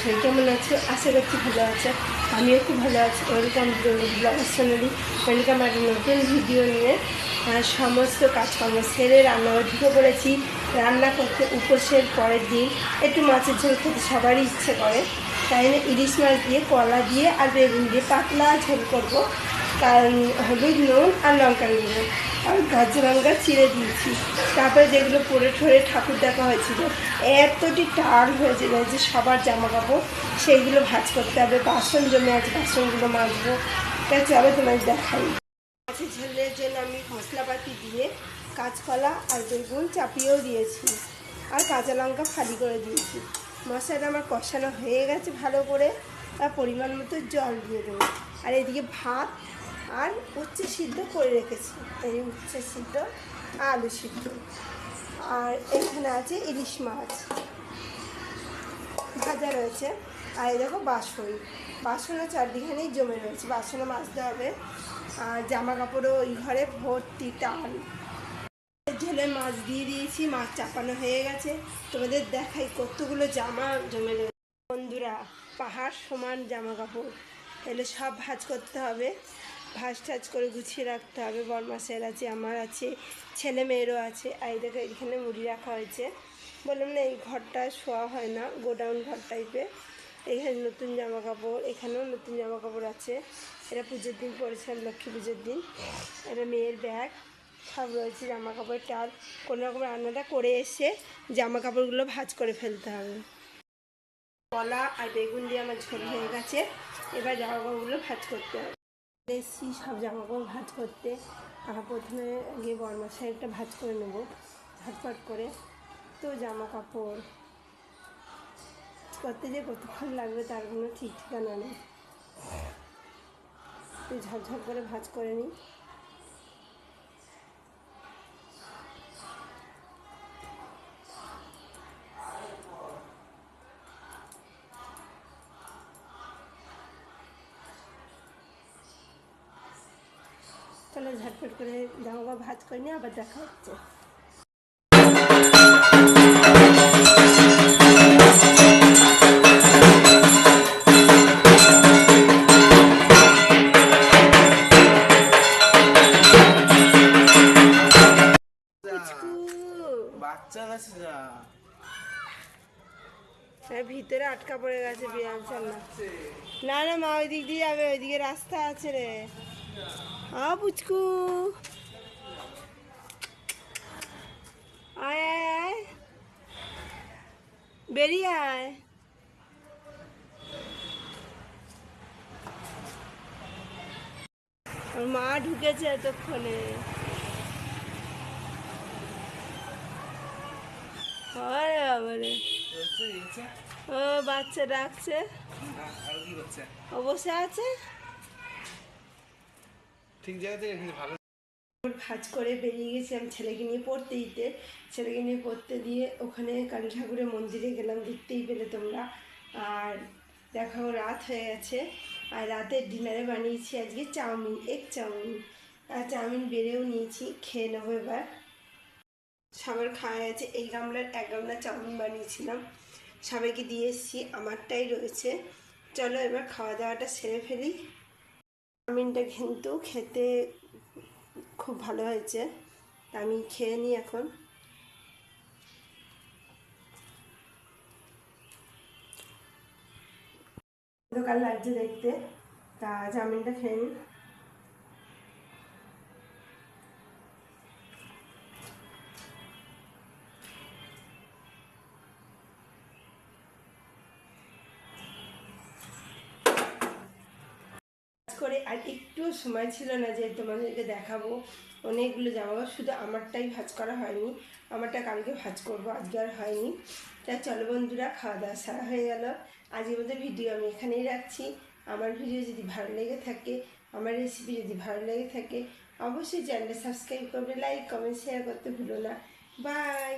শরীর কেমন আছো? আশা করছি ভালো আছে। আমিও খুব ভালো আছি। ওয়েলকাম ব্লগার ওয়েলকাম একটা নতুন ভিডিও নিয়ে। সমস্ত কাজকর্ম সেরে রান্নাঘর ঢুকে পড়েছি রান্না করতে উপোসের পরের দিন একটু মাছের ঝোল খেতে সবারই ইচ্ছে করে। তাই না? ইলিশ মাছ দিয়ে, কলা দিয়ে আর বেগুন দিয়ে পাতলা ঝোল করব। কারণ হলুদ নুন আর লঙ্কা নেব গাছ লঙ্কা চিড়ে দিয়েছি। তারপরে যেগুলো পরে ঠরে ঠাকুর দেখা হয়েছিল, এতটি টাল হয়েছিল যে সবার জামা কাপড় সেইগুলো ভাজ করতে হবে, বাসন জমে আছে, বাসনগুলো মাজবো। তাই চলো তোমার দেখাই। মাছের ঝোলের জন্য আমি মশলাপাতি দিয়ে কাঁচকলা আর বেগুন চাপিয়েও দিয়েছি আর কাঁচা লঙ্কা ফালি করে দিয়েছি। মশলাটা আমার কষানো হয়ে গেছে ভালো করে আর পরিমাণ মতো জল দিয়ে দেবো। আর এদিকে ভাত আর উচ্ছে সিদ্ধ করে রেখেছি। এই উচ্ছে সিদ্ধ, আলু সিদ্ধ। আর এখানে আছে ইলিশ মাছ। ভাজা রয়েছে। আর এই দেখো বাসন। বাসনও চারদিখানেই জমে রয়েছে। বাসনও মাজতে হবে। আর জামা কাপড়ও ওই ঘরে ভর্তি টান। ঝোলে মাছ দিয়ে দিয়েছি, মাছ চাপানো হয়ে গেছে। তোমাদের দেখাই কতগুলো জামা জমে রয়েছে বন্ধুরা, পাহাড় সমান জামা কাপড় তাহলে সব ভাজ করতে হবে। ভাজ টাজ করে গুছিয়ে রাখতে হবে। বরমাসের আছে, আমার আছে, ছেলে মেয়েরও আছে। আর এই দেখো এখানে মুড়ি রাখা হয়েছে। বললাম, না, এই ঘরটা শোয়া হয় না, গোডাউন ঘর টাইপের এখানে নতুন জামা কাপড় এখানেও নতুন জামা কাপড় আছে। এটা পুজোর দিন পরেছিলাম লক্ষ্মী পুজোর দিন। এটা মেয়ের ব্যাগ সব রয়েছে জামা কাপড় টাল কোনো রকম রান্নাটা করে এসে জামা কাপড়গুলো ভাজ করে ফেলতে হবে। কলা আর বেগুন দিয়ে আমার ঝোল হয়ে গেছে। এবার জামা কাপড়গুলো ভাজ করতে হবে। এসছি সব জামা কাপড় ভাজ করতে আমরা প্রথমে গিয়ে বরমাসায় একটা ভাজ করে নেব। ঝটপট করে তো জামা কাপড় করতে যে কতক্ষণ লাগবে তার কোনো ঠিক ঠিকানা নেই। তো ঝকঝক করে ভাজ করে নিই। তাহলে ঝটপট করে জামা ভাজ করে নিয়ে আবার দেখা হচ্ছে। ভিতরে আটকা পড়ে গেছে চল না। না না মা ওই দিক দিয়ে যাবে ওইদিকে রাস্তা আছে রে। আ পুচকু আয় আয় আয়। বেরিয়ে আয়। ওর মা ঢুকেছে এতক্ষণে। আরে বাবারে। ও বাচ্চা ডাকছে। বসে আছে? ঠিক রেখেছি ভালো ভাজ করে বেরিয়ে গেছিলাম ছেলেকে নিয়ে পড়তে দিতে। ছেলেকে নিয়ে পড়তে দিয়ে ওখানে কালী ঠাকুরের মন্দিরে গেলাম, দেখতেই পেলে তোমরা। আর দেখো রাত হয়ে গেছে। আর রাতের ডিনারে বানিয়েছি আজকে চাউমিন, এগ চাউমিন। আর চাউমিন বেড়েও নিয়েছি, খেয়ে নেব এবার। সবার খাওয়া গেছে, এই গামলার এক গামলা চাউমিন বানিয়েছিলাম। সবাইকে দিয়ে এসেছি, আমারটাই রয়েছে। চলো এবার খাওয়া দাওয়াটা সেরে ফেলি। চাউমিনটা কিন্তু খেতে খুব ভালো হয়েছে। আমি খেয়ে নিই এখন। দোকান লাগছে দেখতে, তা চাউমিনটা খেয়ে নিই। করে আর একটুও সময় ছিল না যে তোমাদেরকে দেখাবো। অনেকগুলো জামা শুধু আমারটাই ভাজ করা হয়নি। আমারটা কালকে ভাজ করব, আজকে আর হয়নি। তা চলো বন্ধুরা, খাওয়া দাওয়া সারা হয়ে গেল। আজকের মধ্যে ভিডিও আমি এখানেই রাখছি। আমার ভিডিও যদি ভালো লেগে থাকে, আমার রেসিপি যদি ভালো লেগে থাকে, অবশ্যই চ্যানেলটা সাবস্ক্রাইব করবে লাইক কমেন্ট শেয়ার করতে ভুলো না। বাই